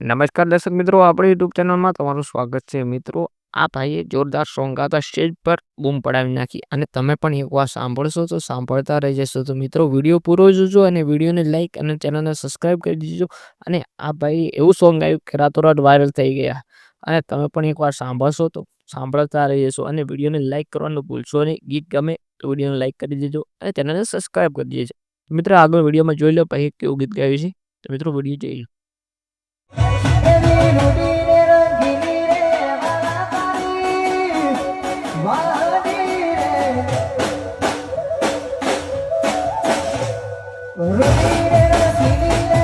નમસ્કાર દર્શક મિત્રો, આપણી યુટ્યુબ ચેનલમાં તમારું સ્વાગત છે. મિત્રો, આ ભાઈએ જોરદાર સોંગ ગાતા સ્ટેજ પર બૂમ પડાવી નાખી અને તમે પણ એકવાર સાંભળશો તો સાંભળતા રહી જશો તો મિત્રો, વીડિયો પૂરો જોજો અને વિડીયોને લાઇક અને ચેનલને સબસ્ક્રાઈબ કરી દીજો. અને આ ભાઈ એવું સોંગ ગાયું કે રાતોરાત વાયરલ થઈ ગયા. અને તમે પણ એકવાર સાંભળશો તો સાંભળતા રહી જશો અને વિડીયોને લાઇક કરવાનું ભૂલશો નહીં. ગીત ગમે તો વિડીયોને લાઇક કરી દેજો અને ચેનલને સબસ્ક્રાઈબ કરી દેજો. મિત્રો, આગળ વિડીયોમાં જોઈ લો ભાઈ કેવું ગીત ગાયું છે. તો મિત્રો, વીડિયો જોઈ લો. Repeat it,